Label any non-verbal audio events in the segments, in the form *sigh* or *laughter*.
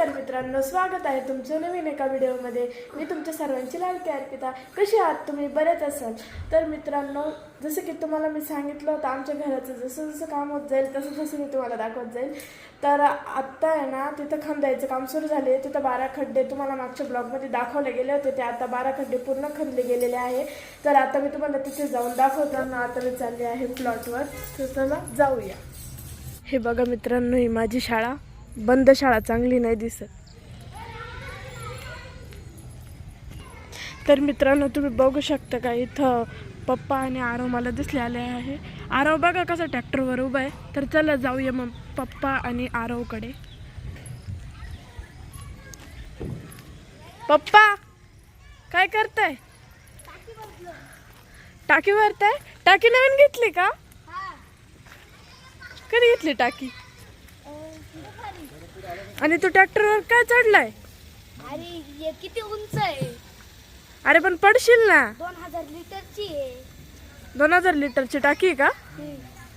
नमस्कार मित्रांनो स्वागत आहे तुमचं नवीन एका व्हिडिओमध्ये. मी तुमच्या सर्वांची लाडकी अर्पिता. कशी आहात तुम्ही? बरेच असाल. तर मित्रांनो जसं की तुम्हाला मी सांगितलं होतं आमच्या घराचं जसं जसं काम होत जाईल तसं तसं मी तुम्हाला दाखवत जाईल. तर आत्ता आहे ना तिथं खंदायचं काम सुरू झाले तिथं बारा खड्डे तुम्हाला मागच्या ब्लॉगमध्ये दाखवले गेले होते. ते आता बारा खड्डे पूर्ण खणले गेलेले आहे. तर आता मी तुम्हाला तिथे जाऊन दाखवताना आता मी चालले आहे प्लॉटवर तर चला जाऊया. हे बघा मित्रांनो ही माझी शाळा. बंद शाळा चांगली नाही दिसत. तर मित्रांनो तुम्ही बघू शकता का इथं पप्पा आणि आरव मला दिसले आले आहे. आरव बघा कसा ट्रॅक्टरवर उभा आहे. तर चला जाऊया मग पप्पा आणि आरवकडे. पप्पा काय करताय? टाकी भरताय टाकी नवीन घेतली का? कधी घेतली टाकी? आणि तू ट्रॅक्टरवर काय चढलाय? अरे हे किती उंच आहे? अरे पण पडशील ना. दोन हजार लिटरची आहे. दोन हजार लिटरची टाकी आहे का?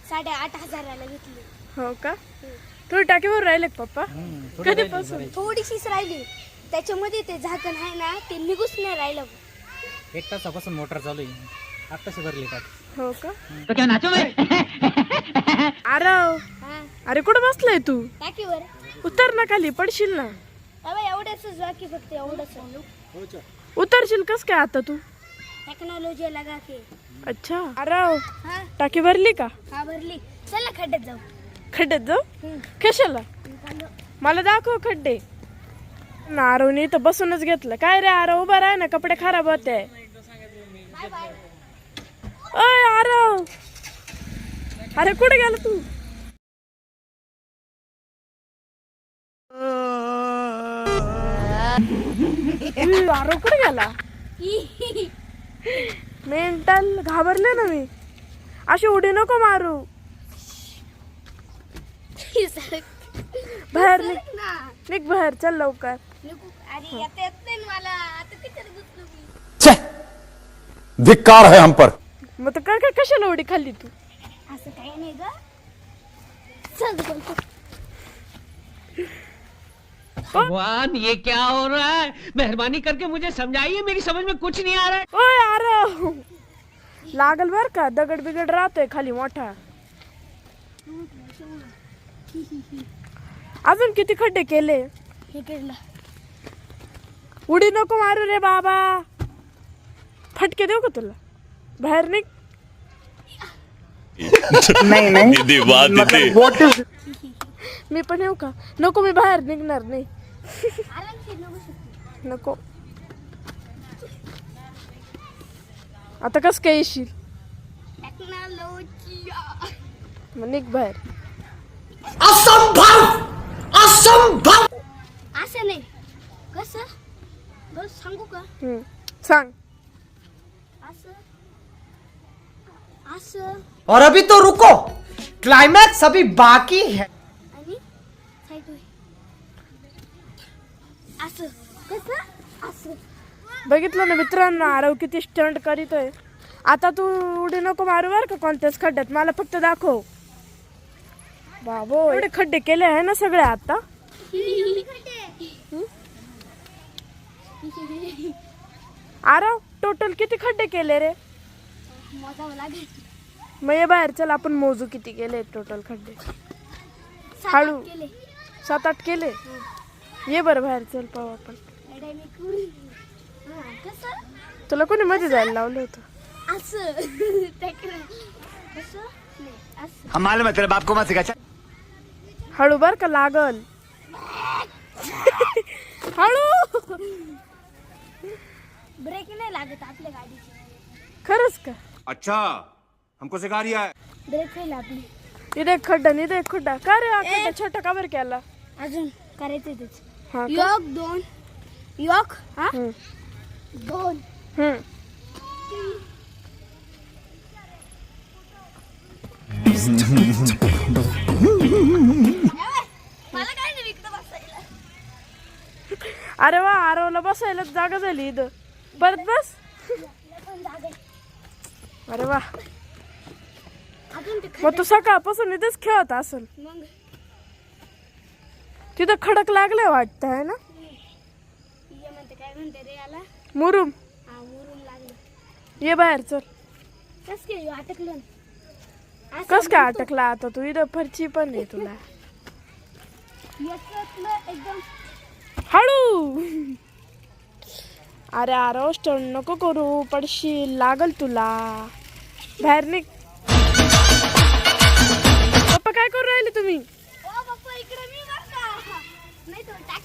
साडे आठ हजाराला घेतली. हो का? तुम्ही टाकीवर राहिले का पप्पा? कधीपासून? थोडीशीच राहिली. त्याच्यामध्ये ते झाकण आहे ना ते निघूच नाही राहिलं. एक तासापासून मोटर चालू आहे. आत्ताशी भरली का? हो का? तो हा. अरे कुठं बसलाय तू? टाकीवर. उतर ना खाली पडशील ना. फक्त एवढंच. उतरशील कस काय आता तू? टेक्नॉलॉजी लगा के. अच्छा. हा? टाकी भरली का? हा भरली. चला खड्ड्यात जाऊ. खड्ड्यात जाऊ. कशाला. मला दाखव खड्डे. ना आरवने इथं बसूनच घेतलं. काय रे आरव उभा राह ना कपडे खराब होते अय आरव. अरे कुठे गेला तू? कुठे गेला? मेंटल घाबरले ना मी. अशी उडी नको मारू. बाहेर निघ. निघ बाहेर चल लवकर. धिक्कार है हम पर। मग तर काय कशाला उडी खाल्ली तू? असं काही नाही ग. चल बोलतो भगवान ये क्या हो रहा है? मेहरबानी करके मुझे समझाइए मेरी समझ में कुछ नहीं आ रहा है। ओय आरव लागल बर का दगड बिगड राहतोय खाली मोठा अजून किती खड्डे केले हे केलं उडी नको मारू रे बाबा। फटके देऊ *laughs* का तुला बाहेर निघ दीदी मी पण येऊ का। नको मी बाहेर निघणार नाही। नको. आता कस काय येशील? मग निघ बाहेर. असं नाही. कसं? बस सांगू का? हम्म. सांग. असं? असं? और अभी तो रुको. क्लाइमैक्स अभी बाकी है आणि साईड होय असं. कसं? असं. बघितलं ना मित्रांनो आरव किती स्टंट करीतोय. आता तू उडी नको मारू बर का कोणत्याच खड्ड्यात. मला फक्त दाखव. बाबो एवढे खड्डे केले आहे ना सगळे आता? आरव टोटल किती खड्डे केले रे? मग ये बाहेर चल आपण मोजू किती केले टोटल खड्डे. हळू. सात आठ केले? ये बरं बाहेर चल पाहू आपण. हा, तुला कोणी मध्ये जायला लावलं होतं? असं नाही मालूम है बाप को मत हळू बर का लागल. हळू. ब्रेक नाही लागत आपल्या गाडीची. खरंच का? अच्छा हमको सिखा रिया है. ब्रेक फेल आपली इथे एक खड्डा एक खड्डा. का रे हा खड्डा छोटा का बरं केला? अजून करायचं तेच हा का? योग दोन योग हा हम्म. दोन हम्म. मला काय नाही विकत बसायला अरे वा आरवला बसायला जागा झाली इथं परत बस. अरे वा अजून ते मग तू सकाळपासून इथेच खेळत असेल मग तिथं खडक लागलाय वाटतं आहे ना? ये म्हणते काय म्हणते रे याला? मुरुम. हा लागलं. ये बाहेर चल. कस काय अटकलं? असं कस काय अटकला आता तू? इथं फरची पण आहे तुला. याच्यातलं एकदम. हळू! अरे अरे नको करू पडशील लागल तुला. बाहेर निघ. पप्पा काय करू राहिले तुम्ही ओ पप्पा इकडे मी बर का नाही तो टाकशील माझ्या अंगूर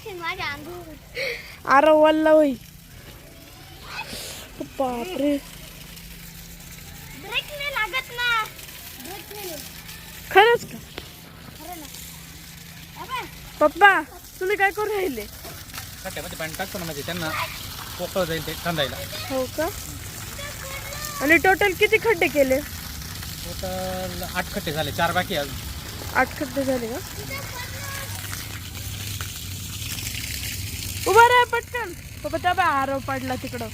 अरे वल्ला होई. बापरे. ब्रेक नाही लागत ना. ब्रेक नाही. खरंच का? खरं ना. अबे, पप्पा तुम्ही काय करू राहिले? खड्ड्यामध्ये पाणी टाकतो ना म्हणजे त्यांना पोकळ जाईल ते खांदायला हो का? आणि टोटल किती खड्डे केले? टोटल आठ खड्डे झाले चार बाकी अजून. आठ खड्डे झाले का उभा राहा पटकन. पप्पा त्या आरव पडला तिकडं.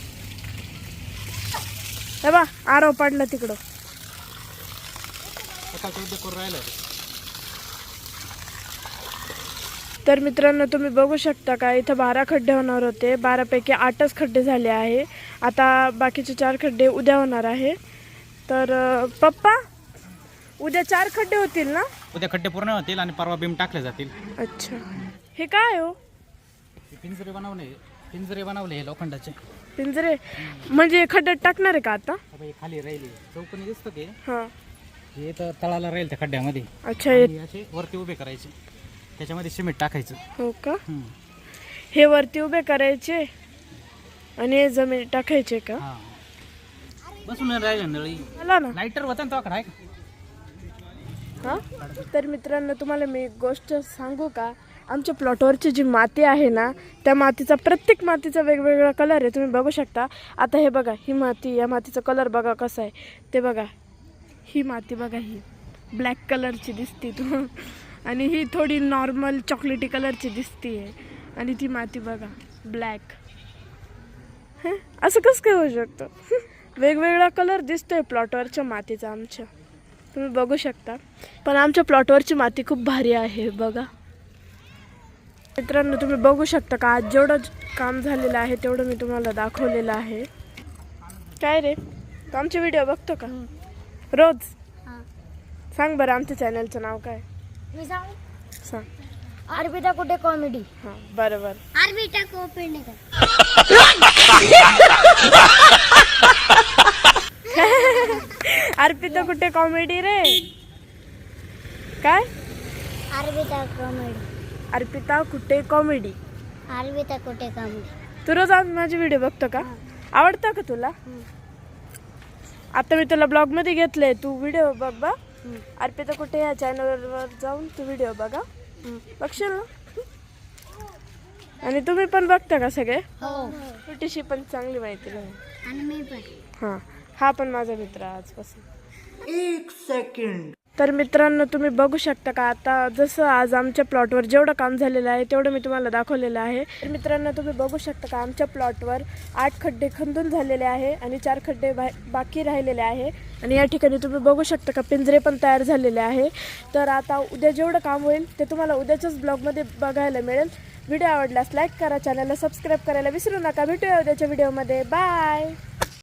बा आरव पडला तिकडं. तर मित्रांनो तुम्ही बघू शकता का इथं बारा खड्डे होणार होते. बारापैकी आठच खड्डे झाले आहे. आता बाकीचे चार खड्डे उद्या होणार आहे. तर पप्पा उद्या चार खड्डे होतील ना? उद्या खड्डे पूर्ण होतील आणि परवा बीम टाकले जातील. अच्छा. हे काय हे? पिंजरे बनवले पिंजरे बनवले हे लोखंडाचे. पिंजरे? म्हणजे खड्ड्यात टाकणार आहे का आता? आता हे खाली राहिले. चौकोनी दिसतं ते हां. हे तर तळाला राहील त्या खड्ड्यामध्ये. अच्छा हे आणि असे वरती उभे करायचे. त्याच्यामध्ये सिमेंट टाकायचं. हो का? हम्म. हे वरती उभे करायचे आणि हे जमिनीत टाकायचे का? हा. बसून राहिले नळी. मला ना. लाईटर होता ना तो आहे का? हा? तर मित्रांनो तुम्हाला मी एक गोष्ट सांगू का? आमच्या प्लॉटवरची जी माती आहे ना त्या मातीचा प्रत्येक मातीचा वेगवेगळा कलर आहे. तुम्ही बघू शकता. आता हे बघा ही माती या मातीचा कलर बघा कसा आहे. ते बघा. ही माती बघा ही. ब्लॅक कलरची दिसते तू. *laughs* आणि ही थोडी नॉर्मल चॉकलेटी कलरची दिसते आणि ती माती बघा. ब्लॅक असं कसं काय होऊ शकतं? *laughs* वेगवेगळा कलर दिसतोय प्लॉटवरच्या मातीचा आमच्या. तुम्ही बघू शकता. पण आमच्या प्लॉटवरची माती खूप भारी आहे बघा. मित्रांनो तुम्ही बघू शकता का? आज जेवढं काम झालेलं आहे तेवढं मी तुम्हाला दाखवलेलं आहे. काय रे? तू आमचे व्हिडिओ बघतो का? रोज? हा. सांग बरं आमच्या चॅनलचं नाव काय? मी सांग? सांग. अर्पिता कुठे कॉमेडी हां बरोबर अर्पिता कॉमेडी अर्पिता कुठे कॉमेडी रे? काय? अर्पिता कॉमेडी अर्पिता कुठे कॉमेडी अर्पिता कुठे कॉमेडी तू रोज आज माझे व्हिडिओ बघतो का? आवडतं का तुला? आता मी तुला ब्लॉगमध्ये घेतलंय. तू व्हिडिओ बघ बा. अर्पिता कुठे या चॅनलवर जाऊन तू व्हिडिओ बघा. बघशील ना आणि तुम्ही पण बघता का सगळे? हो. छोटीशी पण चांगली माहिती नाही आणि मी पण. हां. हा पण माझा मित्र आजपासून. एक सेकंड तर मित्रांनो तुम्ही बघू शकता का? आता जसं आज आमच्या प्लॉटवर जेवढं काम झालेलं आहे तेवढं मी तुम्हाला दाखवलेलं आहे. तर मित्रांनो तुम्ही बघू शकता का? आमच्या प्लॉटवर आठ खड्डे खंदून झालेले आहे आणि चार खड्डे बा बाकी राहिलेले आहे. आणि या ठिकाणी तुम्ही बघू शकता का? पिंजरे पण तयार झालेले आहे. तर आता उद्या जेवढं काम होईल ते तुम्हाला उद्याच्याच ब्लॉगमध्ये बघायला मिळेल. व्हिडिओ आवडल्यास लाईक करा चॅनलला सबस्क्राईब करायला विसरू नका. भेटूया उद्याच्या व्हिडिओमध्ये. बाय!